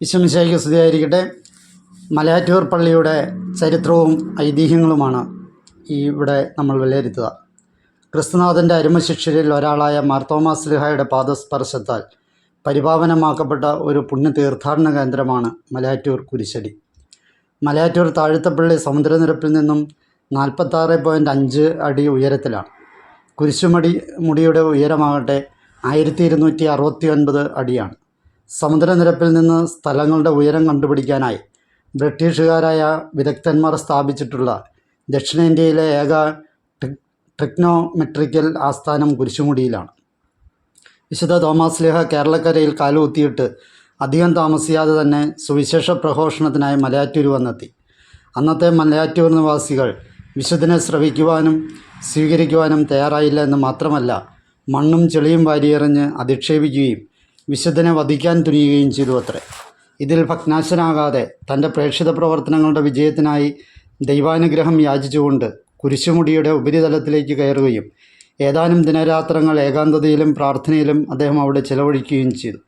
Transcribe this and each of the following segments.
വിശ്വമിശായിക്ക് സ്തുതിയായിരിക്കട്ടെ മലയാറ്റൂർ പള്ളിയുടെ ചരിത്രവും ഐതിഹ്യങ്ങളുമാണ് ഈ ഇവിടെ നമ്മൾ വിലയിരുത്തുക. ക്രിസ്തുനാഥന്റെ അരുമശിഷ്യരിൽ ഒരാളായ മാർത്തോമാ സ്ലിഹായുടെ പാദസ്പർശത്താൽ പരിപാവനമാക്കപ്പെട്ട ഒരു പുണ്യ തീർത്ഥാടന കേന്ദ്രമാണ് മലയാറ്റൂർ കുരിശടി. മലയാറ്റൂർ താഴ്ത്തപ്പള്ളി സമുദ്രനിരപ്പിൽ നിന്നും നാൽപ്പത്താറ് പോയിന്റ് അഞ്ച് അടി ഉയരത്തിലാണ്. കുരിശുമടി മുടിയുടെ ഉയരമാകട്ടെ ആയിരത്തി ഇരുന്നൂറ്റി അറുപത്തി ഒൻപത് അടിയാണ്. സമുദ്രനിരപ്പിൽ നിന്ന് സ്ഥലങ്ങളുടെ ഉയരം കണ്ടുപിടിക്കാനായി ബ്രിട്ടീഷുകാരായ വിദഗ്ധന്മാർ സ്ഥാപിച്ചിട്ടുള്ള ദക്ഷിണേന്ത്യയിലെ ഏക ട്രിക്നോമെട്രിക്കൽ ആസ്ഥാനം കുരിശുമുടിയിലാണ്. വിശുദ്ധ തോമസ് ലേഹ കേരളക്കരയിൽ കാലുകുത്തിയിട്ട് അധികം താമസിയാതെ തന്നെ സുവിശേഷ പ്രഘോഷണത്തിനായി മലയാറ്റൂർ വന്നെത്തി. അന്നത്തെ മലയാറ്റൂർ നിവാസികൾ വിശുദ്ധനെ ശ്രവിക്കുവാനും സ്വീകരിക്കുവാനും തയ്യാറായില്ല എന്ന് മാത്രമല്ല മണ്ണും ചെളിയും വാരിയെറിഞ്ഞ് അധിക്ഷേപിക്കുകയും വിശുദ്ധനെ വധിക്കാൻ തുനിയുകയും ചെയ്തു അത്രേ. ഇതിൽ ഭഗ്നാശനാകാതെ തന്റെ പ്രേക്ഷിത പ്രവർത്തനങ്ങളുടെ വിജയത്തിനായി ദൈവാനുഗ്രഹം യാചിച്ചുകൊണ്ട് കുരിശുമുടിയുടെ ഉപരിതലത്തിലേക്ക് കയറുകയും ഏതാനും ദിനരാത്രങ്ങൾ ഏകാന്തതയിലും പ്രാർത്ഥനയിലും അദ്ദേഹം അവിടെ ചെലവഴിക്കുകയും ചെയ്തു.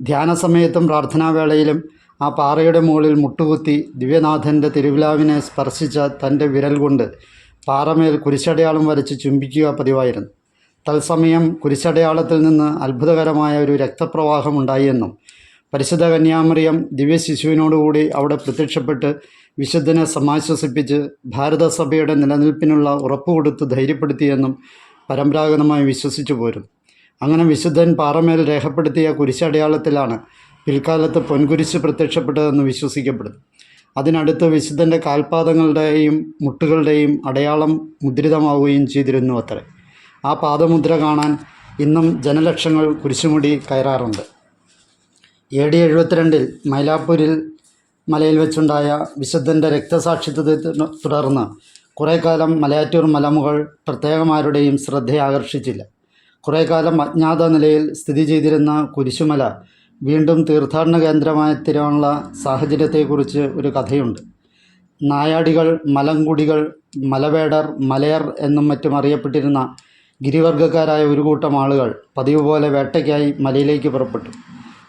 ധ്യാന സമയത്തും പ്രാർത്ഥനാവേളയിലും ആ പാറയുടെ മുകളിൽ മുട്ടുകുത്തി ദിവ്യനാഥന്റെ തിരുവിലാവിനെ സ്പർശിച്ച തന്റെ വിരൽ കൊണ്ട് പാറമേൽ കുരിശടയാളം വരച്ച് ചുംബിക്കുക പതിവായിരുന്നു. തത്സമയം കുരിശടയാളത്തിൽ നിന്ന് അത്ഭുതകരമായ ഒരു രക്തപ്രവാഹം ഉണ്ടായിയെന്നും പരിശുദ്ധ കന്യാമറിയം ദിവ്യശിശുവിനോടുകൂടി അവിടെ പ്രത്യക്ഷപ്പെട്ട് വിശുദ്ധനെ സമാശ്വസിപ്പിച്ച് ഭാരതസഭയുടെ നിലനിൽപ്പിനുള്ള ഉറപ്പ് കൊടുത്ത് ധൈര്യപ്പെടുത്തിയെന്നും പരമ്പരാഗതമായി വിശ്വസിച്ചു പോരും. അങ്ങനെ വിശുദ്ധൻ പാറമേൽ രേഖപ്പെടുത്തിയ കുരിശടയാളത്തിലാണ് പിൽക്കാലത്ത് പൊൻകുരിശ് പ്രത്യക്ഷപ്പെട്ടതെന്ന് വിശ്വസിക്കപ്പെടുന്നു. അതിനടുത്ത് വിശുദ്ധന്റെ കാൽപാദങ്ങളുടെയും മുട്ടുകളുടെയും അടയാളം മുദ്രിതമാവുകയും ചെയ്തിരുന്നു അത്രേ ആ പാദമുദ്ര കാണാൻ ഇന്നും ജനലക്ഷങ്ങൾ കുരിശുമുടി കയറാറുണ്ട്. എ ഡി എഴുപത്തിരണ്ടിൽ മൈലാപ്പൂരിൽ മലയിൽ വെച്ചുണ്ടായ വിശുദ്ധന്റെ രക്തസാക്ഷിത്വത്തെ തുടർന്ന് കുറേ കാലം മലയാറ്റൂർ മലമുകൾ പ്രത്യേകമാരുടെയും ശ്രദ്ധയെ ആകർഷിച്ചില്ല. കുറേ കാലം അജ്ഞാത നിലയിൽ സ്ഥിതി ചെയ്തിരുന്ന കുരിശുമല വീണ്ടും തീർത്ഥാടന കേന്ദ്രമായി തീരാനുള്ള സാഹചര്യത്തെക്കുറിച്ച് ഒരു കഥയുണ്ട്. നായാടികൾ മലങ്കുടികൾ മലവേടർ മലയർ എന്നും മറ്റും അറിയപ്പെട്ടിരുന്ന ഗിരിവർഗക്കാരായ ഒരു കൂട്ടം ആളുകൾ പതിവ് പോലെ വേട്ടയ്ക്കായി മലയിലേക്ക് പുറപ്പെട്ടു.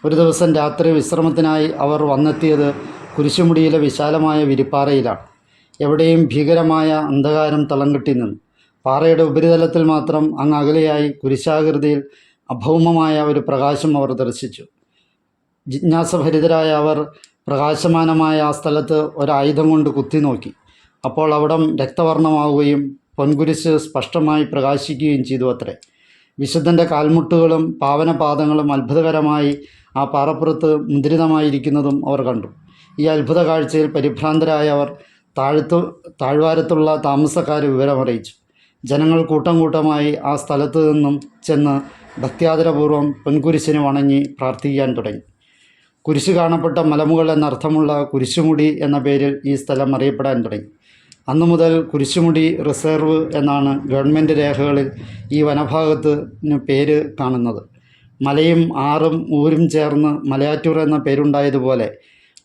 ഒരു ദിവസം രാത്രി വിശ്രമത്തിനായി അവർ വന്നെത്തിയത് കുരിശുമുടിയിലെ വിശാലമായ വിരിപ്പാറയിലാണ്. എവിടെയും ഭീകരമായ അന്ധകാരം തളം കെട്ടി നിന്നു. പാറയുടെ ഉപരിതലത്തിൽ മാത്രം അങ്ങ് അകലെയായി കുരിശാകൃതിയിൽ അഭൗമമായ ഒരു പ്രകാശം അവർ ദർശിച്ചു. ജിജ്ഞാസഭരിതരായ അവർ പ്രകാശമാനമായ ആ സ്ഥലത്ത് ഒരായുധം കൊണ്ട് കുത്തി നോക്കി അപ്പോൾ അവിടം രക്തവർണമാവുകയും പൊൻകുരിശ് സ്പഷ്ടമായി പ്രകാശിക്കുകയും ചെയ്തു അത്രേ. വിശുദ്ധന്റെ കാൽമുട്ടുകളും പാവനപാദങ്ങളും അത്ഭുതകരമായി ആ പാറപ്പുറത്ത് മുദ്രിതമായിരിക്കുന്നതും അവർ കണ്ടു. ഈ അത്ഭുത കാഴ്ചയിൽ പരിഭ്രാന്തരായ അവർ താഴ്ത്തു താഴ്വാരത്തുള്ള താമസക്കാരെ വിവരമറിയിച്ചു ജനങ്ങൾ കൂട്ടം കൂട്ടമായി ആ സ്ഥലത്തു നിന്നും ചെന്ന് ഭക്ത്യാദരപൂർവം പൊൻകുരിശിനെ വണങ്ങി പ്രാർത്ഥിക്കാൻ തുടങ്ങി. കുരിശ് കാണപ്പെട്ട മലമുകൾ എന്നർത്ഥമുള്ള കുരിശുമുടി എന്ന പേരിൽ ഈ സ്ഥലം അറിയപ്പെടാൻ തുടങ്ങി. അന്നു മുതൽ കുരിശുമുടി റിസർവ് എന്നാണ് ഗവൺമെന്റ് രേഖകളിൽ ഈ വനഭാഗത്തിന് പേര് കാണുന്നത്. മലയും ആറും ഊരും ചേർന്ന് മലയാറ്റൂർ എന്ന പേരുണ്ടായതുപോലെ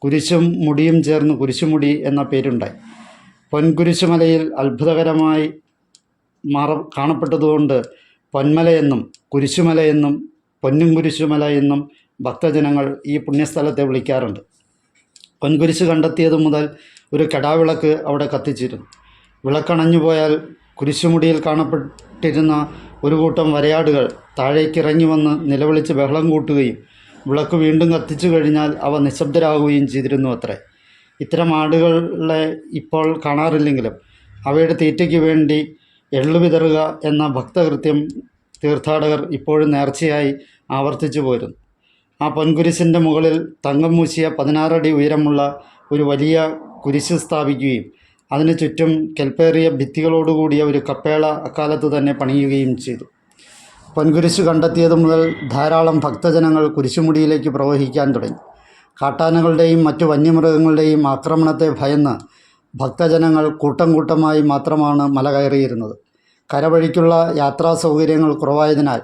കുരിശും മുടിയും ചേർന്ന് കുരിശുമുടി എന്ന പേരുണ്ടായി. പൊൻകുരിശുമലയിൽ അത്ഭുതകരമായി മാറ കാണപ്പെട്ടതുകൊണ്ട് പൊന്മലയെന്നും കുരിശുമലയെന്നും പൊന്നും കുരിശുമല എന്നും ഭക്തജനങ്ങൾ ഈ പുണ്യസ്ഥലത്തെ വിളിക്കാറുണ്ട്. പൊൻകുരിശ് കണ്ടെത്തിയതു മുതൽ ഒരു കടാവിളക്ക് അവിടെ കത്തിച്ചിരുന്നു. വിളക്കണഞ്ഞു പോയാൽ കുരിശുമുടിയിൽ കാണപ്പെട്ടിരുന്ന ഒരു കൂട്ടം വരയാടുകൾ താഴേക്കിറങ്ങി വന്ന് നിലവിളിച്ച് ബഹളം കൂട്ടുകയും വിളക്ക് വീണ്ടും കത്തിച്ചു കഴിഞ്ഞാൽ അവ നിശബ്ദരാകുകയും ചെയ്തിരുന്നു അത്രേ. ഇത്തരം ആടുകളെ ഇപ്പോൾ കാണാറില്ലെങ്കിലും അവയുടെ തീറ്റയ്ക്ക് വേണ്ടി എള്ളു വിതറുക എന്ന ഭക്തകൃത്യം തീർത്ഥാടകർ ഇപ്പോഴും നേർച്ചയായി ആവർത്തിച്ചു പോരുന്നു. ആ പൊൻകുരിശിന്റെ മുകളിൽ തങ്കം മൂശിയ പതിനാറടി ഉയരമുള്ള ഒരു വലിയ കുരിശ് സ്ഥാപിക്കുകയും അതിനു ചുറ്റും കെൽപ്പേറിയ ഭിത്തികളോടുകൂടിയ ഒരു കപ്പേള അക്കാലത്ത് തന്നെ പണിയുകയും ചെയ്തു. പൊൻകുരിശ് കണ്ടെത്തിയത് മുതൽ ധാരാളം ഭക്തജനങ്ങൾ കുരിശുമുടിയിലേക്ക് പ്രവഹിക്കാൻ തുടങ്ങി. കാട്ടാനകളുടെയും മറ്റു വന്യമൃഗങ്ങളുടെയും ആക്രമണത്തെ ഭയന്ന് ഭക്തജനങ്ങൾ കൂട്ടം കൂട്ടമായി മാത്രമാണ് മല കയറിയിരുന്നത്. കരവഴിക്കുള്ള യാത്രാ സൗകര്യങ്ങൾ കുറവായതിനാൽ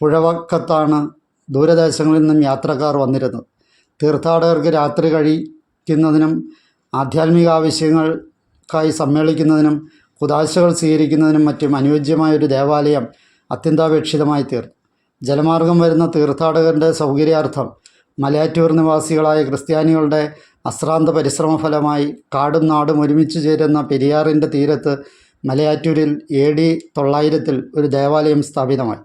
പുഴവക്കത്താണ് ദൂരദേശങ്ങളിൽ നിന്നും യാത്രക്കാർ വന്നിരുന്നത്. തീർത്ഥാടകർക്ക് രാത്രി കഴിക്കുന്നതിനും ആധ്യാത്മിക ആവശ്യങ്ങൾക്കായി സമ്മേളിക്കുന്നതിനും കുതാശകൾ സ്വീകരിക്കുന്നതിനും മറ്റും അനുയോജ്യമായൊരു ദേവാലയം അത്യന്താപേക്ഷിതമായി തീർന്നു ജലമാർഗം വരുന്ന തീർത്ഥാടകരുടെ സൗകര്യാർത്ഥം മലയാറ്റൂർ നിവാസികളായ ക്രിസ്ത്യാനികളുടെ അശ്രാന്ത പരിശ്രമ ഫലമായി കാടും നാടും ഒരുമിച്ച് ചേരുന്ന പെരിയാറിന്റെ തീരത്ത് മലയാറ്റൂരിൽ എ ഡി തൊള്ളായിരത്തിൽ ഒരു ദേവാലയം സ്ഥാപിതമായി.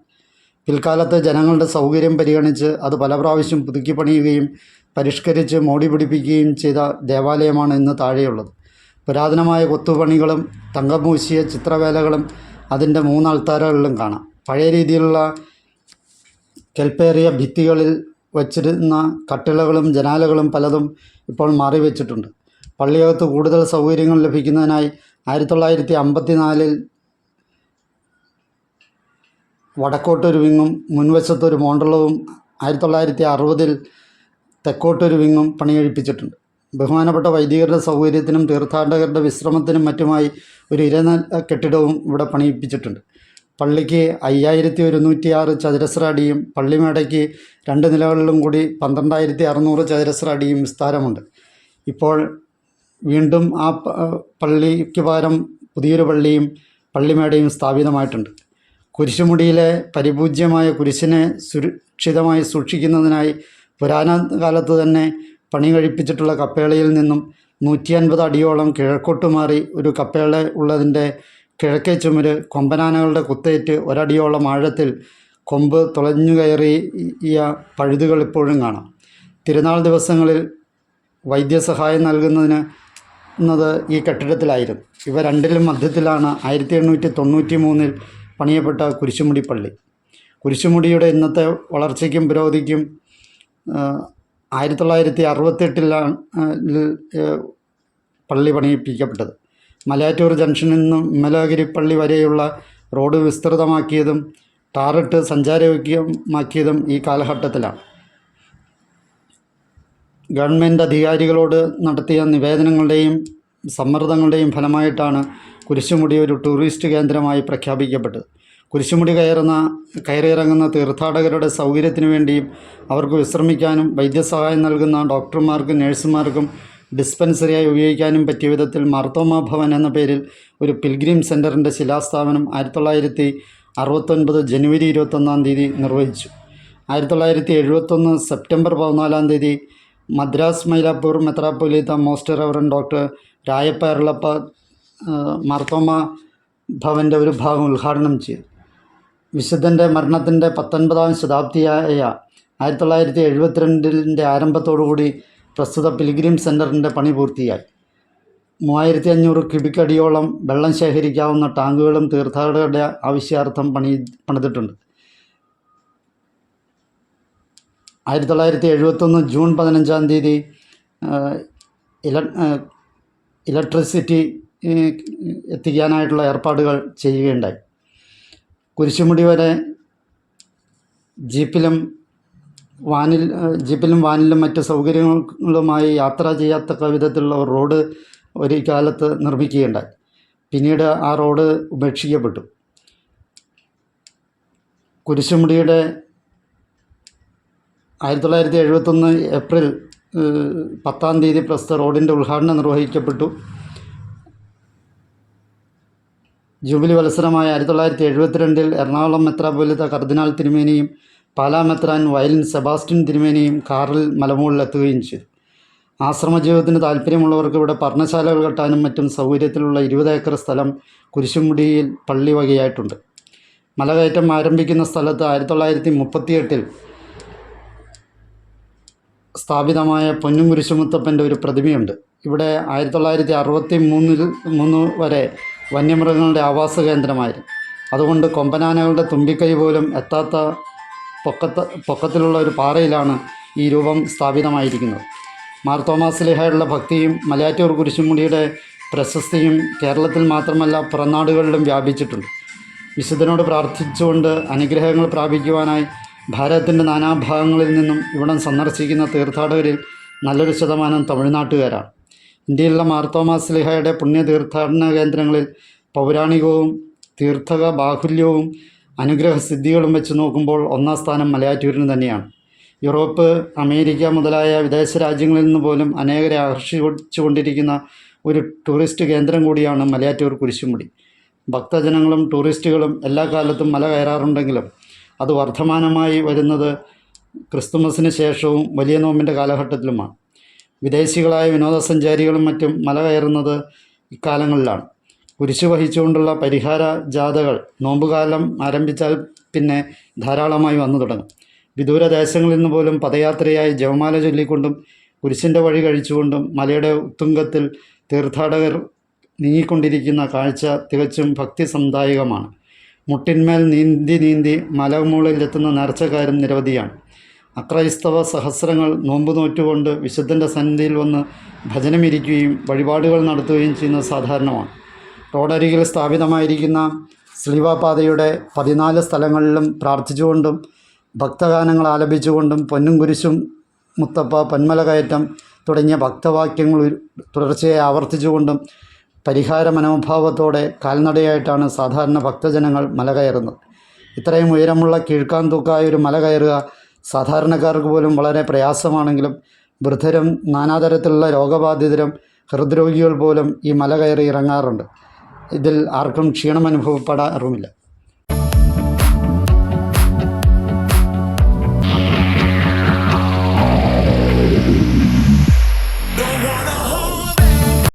പിൽക്കാലത്ത് ജനങ്ങളുടെ സൗകര്യം പരിഗണിച്ച് അത് പല പ്രാവശ്യം പുതുക്കി പണിയുകയും പരിഷ്കരിച്ച് മോടി പിടിപ്പിക്കുകയും ചെയ്ത ദേവാലയമാണ് ഇന്ന് താഴെയുള്ളത്. പുരാതനമായ കൊത്തുപണികളും തങ്കമൂശിയ ചിത്രവേലകളും അതിന്റെ മൂന്ന് അൾത്താരകളിലും കാണാം. പഴയ രീതിയിലുള്ള കെൽപ്പേറിയ ഭിത്തികളിൽ വച്ചിരുന്ന കട്ടിളകളും ജനാലകളും പലതും ഇപ്പോൾ മാറി വെച്ചിട്ടുണ്ട്. പള്ളിയകത്ത് കൂടുതൽ സൗകര്യങ്ങൾ ലഭിക്കുന്നതിനായി ആയിരത്തി തൊള്ളായിരത്തി അമ്പത്തി വടക്കോട്ടൊരു വിങ്ങും മുൻവശത്തൊരു മോണ്ടളവും ആയിരത്തി തൊള്ളായിരത്തി അറുപതിൽ തെക്കോട്ടൊരു വിങ്ങും പണികഴിപ്പിച്ചിട്ടുണ്ട്. ബഹുമാനപ്പെട്ട വൈദികരുടെ സൗകര്യത്തിനും തീർത്ഥാടകരുടെ വിശ്രമത്തിനും മറ്റുമായി ഒരു ഇരനില കെട്ടിടവും ഇവിടെ പണിയിപ്പിച്ചിട്ടുണ്ട്. പള്ളിക്ക് അയ്യായിരത്തി ഒരുന്നൂറ്റി ആറ് ചതുരശ്ര അടിയും പള്ളിമേടയ്ക്ക് രണ്ട് നിലകളിലും കൂടി പന്ത്രണ്ടായിരത്തി അറുന്നൂറ് ചതുരശ്ര അടിയും വിസ്താരമുണ്ട്. ഇപ്പോൾ വീണ്ടും ആ പള്ളിക്ക് പകരം പുതിയൊരു പള്ളിയും പള്ളിമേടയും സ്ഥാപിതമായിട്ടുണ്ട്. കുരിശുമുടിയിലെ പരിപൂജ്യമായ കുരിശിനെ സുരക്ഷിതമായി സൂക്ഷിക്കുന്നതിനായി പുരാന കാലത്ത് തന്നെ പണി കഴിപ്പിച്ചിട്ടുള്ള കപ്പേളയിൽ നിന്നും നൂറ്റി അൻപത് അടിയോളം കിഴക്കോട്ട് മാറി ഒരു കപ്പേള ഉള്ളതിന്റെ കിഴക്കേ ചുമര് കൊമ്പനാനകളുടെ കുത്തേറ്റ് ഒരടിയോളം ആഴത്തിൽ കൊമ്പ് തുളഞ്ഞു കയറിയ പഴുതുകൾ ഇപ്പോഴും കാണാം. തിരുനാൾ ദിവസങ്ങളിൽ വൈദ്യസഹായം നൽകുന്നതിന് എന്നത് ഈ കെട്ടിടത്തിലായിരുന്നു. ഇവ രണ്ടിലും മധ്യത്തിലാണ് ആയിരത്തി എണ്ണൂറ്റി തൊണ്ണൂറ്റി മൂന്നിൽ പണിയപ്പെട്ട കുരിശുമുടി പള്ളി. കുരിശുമുടിയുടെ ഇന്നത്തെ വളർച്ചയ്ക്കും പുരോഗതിക്കും ആയിരത്തി തൊള്ളായിരത്തി അറുപത്തെട്ടിലാണ് പള്ളി പണിയിപ്പിക്കപ്പെട്ടത്. മലയാറ്റൂർ ജംഗ്ഷനിൽ നിന്നും വിമലാഗിരി പള്ളി വരെയുള്ള റോഡ് വിസ്തൃതമാക്കിയതും ടാറിട്ട് സഞ്ചാരയോഗ്യമാക്കിയതും ഈ കാലഘട്ടത്തിലാണ്. ഗവൺമെന്റ് അധികാരികളോട് നടത്തിയ നിവേദനങ്ങളുടെയും സമ്മർദ്ദങ്ങളുടെയും ഫലമായിട്ടാണ് കുരിശുമുടി ഒരു ടൂറിസ്റ്റ് കേന്ദ്രമായി പ്രഖ്യാപിക്കപ്പെട്ടത്. കുരിശുമുടി കയറുന്ന കയറിയിറങ്ങുന്ന തീർത്ഥാടകരുടെ സൗകര്യത്തിനു വേണ്ടിയും അവർക്ക് വിശ്രമിക്കാനും വൈദ്യസഹായം നൽകുന്ന ഡോക്ടർമാർക്കും നഴ്സുമാർക്കും ഡിസ്പെൻസറിയായി ഉപയോഗിക്കാനും പറ്റിയ വിധത്തിൽ മാർത്തോമ ഭവൻ എന്ന പേരിൽ ഒരു പിൽഗ്രിം സെന്ററിന്റെ ശിലാസ്ഥാപനം ആയിരത്തി തൊള്ളായിരത്തി അറുപത്തൊൻപത് ജനുവരി ഇരുപത്തൊന്നാം തീയതി നിർവഹിച്ചു. ആയിരത്തി തൊള്ളായിരത്തി എഴുപത്തൊന്ന് സെപ്റ്റംബർ പതിനാലാം തീയതി മദ്രാസ് മൈലാപ്പൂർ മെത്രാപ്പൊലീത്ത മോസ്റ്റർ റവറൻ ഡോക്ടർ രായപ്പ എറളപ്പ മാർത്തോമ ഭവന്റെ ഒരു ഭാഗം ഉദ്ഘാടനം ചെയ്തു. വിശുദ്ധന്റെ മരണത്തിന്റെ പത്തൊൻപതാം ശതാബ്ദിയായ ആയിരത്തി തൊള്ളായിരത്തി എഴുപത്തിരണ്ടിന്റെ ആരംഭത്തോടുകൂടി പ്രസ്തുത പിൽഗ്രിം സെന്ററിന്റെ പണി പൂർത്തിയായി. മൂവായിരത്തി അഞ്ഞൂറ് ക്യൂബിക് അടിയോളം വെള്ളം ശേഖരിക്കാവുന്ന ടാങ്കുകളും തീർത്ഥാടകരുടെ ആവശ്യാർത്ഥം പണി പണിതിട്ടുണ്ട്. ആയിരത്തി തൊള്ളായിരത്തി എഴുപത്തൊന്ന് ജൂൺ പതിനഞ്ചാം തീയതി ഇല ഇലക്ട്രിസിറ്റി എത്തിക്കാനായിട്ടുള്ള ഏർപ്പാടുകൾ ചെയ്യുകയുണ്ടായി. കുരിശുമുടി വരെ ജീപ്പിലും വാനിൽ ജീപ്പിലും വാനിലും മറ്റ് സൗകര്യങ്ങളുമായി യാത്ര ചെയ്യാത്തക്ക വിധത്തിലുള്ള റോഡ് ഒരു കാലത്ത് നിർമ്മിക്കുകയുണ്ടായി. പിന്നീട് ആ റോഡ് ഉപേക്ഷിക്കപ്പെട്ടു. കുരിശുമുടിയുടെ ആയിരത്തി തൊള്ളായിരത്തി എഴുപത്തൊന്ന് ഏപ്രിൽ പത്താം തീയതി പ്രസ്ത റോഡിന്റെ ഉദ്ഘാടനം നിർവഹിക്കപ്പെട്ടു. ജൂബിലി വത്സരമായ ആയിരത്തി തൊള്ളായിരത്തി എഴുപത്തിരണ്ടിൽ എറണാകുളം മെത്രാപൊലിത കർദിനാൾ തിരുമേനിയും പാലാ മെത്രാൻ വയലിൻ സെബാസ്റ്റ്യൻ തിരുമേനിയും കാറിൽ മലമുകളിലെത്തുകയും ചെയ്തു. ആശ്രമ ജീവിതത്തിന് താല്പര്യമുള്ളവർക്ക് ഇവിടെ പഠനശാലകൾ കെട്ടാനും മറ്റും സൗകര്യത്തിലുള്ള ഇരുപത് ഏക്കർ സ്ഥലം കുരിശുമുടിയിൽ പള്ളി വകയായിട്ടുണ്ട്. മലകയറ്റം ആരംഭിക്കുന്ന സ്ഥലത്ത് ആയിരത്തി തൊള്ളായിരത്തി മുപ്പത്തിയെട്ടിൽ സ്ഥാപിതമായ പൊന്നും കുരിശുമുത്തപ്പന്റെ ഒരു പ്രതിമയുണ്ട്. ഇവിടെ ആയിരത്തി തൊള്ളായിരത്തി അറുപത്തി മൂന്നിൽ മൂന്ന് വരെ വന്യമൃഗങ്ങളുടെ ആവാസ കേന്ദ്രമായിരുന്നു. അതുകൊണ്ട് കൊമ്പനാനകളുടെ തുമ്പിക്കൈ പോലും എത്താത്ത പൊക്കത്ത പൊക്കത്തിലുള്ള ഒരു പാറയിലാണ് ഈ രൂപം സ്ഥാപിതമായിരിക്കുന്നത്. മാർ തോമാസ് ലിഹയുടെ ഭക്തിയും മലയാറ്റൂർ കുരിശുമുടിയുടെ പ്രശസ്തിയും കേരളത്തിൽ മാത്രമല്ല പുറനാടുകളിലും വ്യാപിച്ചിട്ടുണ്ട്. വിശുദ്ധനോട് പ്രാർത്ഥിച്ചുകൊണ്ട് അനുഗ്രഹങ്ങൾ പ്രാപിക്കുവാനായി ഭാരതത്തിന്റെ നാനാഭാഗങ്ങളിൽ നിന്നും ഇവിടം സന്ദർശിക്കുന്ന തീർത്ഥാടകരിൽ നല്ലൊരു ശതമാനം തമിഴ്നാട്ടുകാരാണ്. ഇന്ത്യയിലുള്ള മാർത്തോമാസ്ലിഹയുടെ പുണ്യ തീർത്ഥാടന കേന്ദ്രങ്ങളിൽ പൗരാണികവും തീർത്ഥക ബാഹുല്യവും അനുഗ്രഹ സിദ്ധികളും വെച്ച് നോക്കുമ്പോൾ ഒന്നാം സ്ഥാനം മലയാറ്റൂരിന് തന്നെയാണ്. യൂറോപ്പ് അമേരിക്ക മുതലായ വിദേശ രാജ്യങ്ങളിൽ നിന്ന് പോലും അനേകരെ ആകർഷിച്ചുകൊണ്ടിരിക്കുന്ന ഒരു ടൂറിസ്റ്റ് കേന്ദ്രം കൂടിയാണ് മലയാറ്റൂർ കുരിശുമുടി. ഭക്തജനങ്ങളും ടൂറിസ്റ്റുകളും എല്ലാ കാലത്തും മല കയറാറുണ്ടെങ്കിലും അത് വർദ്ധമാനമായി വരുന്നത് ക്രിസ്തുമസിന് ശേഷവും വലിയ നോമ്പിന്റെ കാലഘട്ടത്തിലുമാണ്. വിദേശികളായ വിനോദസഞ്ചാരികളും മറ്റും മല കയറുന്നത് ഇക്കാലങ്ങളിലാണ്. കുരിശു വഹിച്ചുകൊണ്ടുള്ള പരിഹാര ജാഥകൾ നോമ്പുകാലം ആരംഭിച്ചാൽ പിന്നെ ധാരാളമായി വന്നു തുടങ്ങും. വിദൂരദേശങ്ങളിൽ നിന്ന് പോലും പദയാത്രയായി ജവമാല ചൊല്ലിക്കൊണ്ടും കുരിശിന്റെ വഴി കഴിച്ചുകൊണ്ടും മലയുടെ ഉത്തുംഗത്തിൽ തീർത്ഥാടകർ നീങ്ങിക്കൊണ്ടിരിക്കുന്ന കാഴ്ച തികച്ചും ഭക്തിസന്ദായകമാണ് മുട്ടിന്മേൽ നീന്തി നീന്തി മലമൂളിലെത്തുന്ന നേർച്ചക്കാരും നിരവധിയാണ്. അക്രൈസ്തവ സഹസ്രങ്ങൾ നോമ്പ് നോറ്റുകൊണ്ട് വിശുദ്ധന്റെ സന്നിധിയിൽ വന്ന് ഭജനമിരിക്കുകയും വഴിപാടുകൾ നടത്തുകയും ചെയ്യുന്നത് സാധാരണമാണ്. റോഡരികിൽ സ്ഥാപിതമായിരിക്കുന്ന സ്ലീവാപാതയുടെ പതിനാല് സ്ഥലങ്ങളിലും പ്രാർത്ഥിച്ചുകൊണ്ടും ഭക്തഗാനങ്ങൾ ആലപിച്ചുകൊണ്ടും പൊന്നും കുരിശും മുത്തപ്പ പൊന്മല കയറ്റം തുടങ്ങിയ ഭക്തവാക്യങ്ങൾ തുടർച്ചയായി ആവർത്തിച്ചുകൊണ്ടും പരിഹാര മനോഭാവത്തോടെ കാൽനടയായിട്ടാണ് സാധാരണ ഭക്തജനങ്ങൾ മല കയറുന്നത് ഇത്രയും ഉയരമുള്ള കീഴ്ക്കാൻ ഒരു മല കയറുക സാധാരണക്കാർക്ക് പോലും വളരെ പ്രയാസമാണെങ്കിലും വൃദ്ധരും നാനാതരത്തിലുള്ള രോഗബാധിതരും ഹൃദ്രോഗികൾ പോലും ഈ മല കയറി ഇറങ്ങാറുണ്ട്. ഇതിൽ ആർക്കും ക്ഷീണം അനുഭവപ്പെടാറുമില്ല.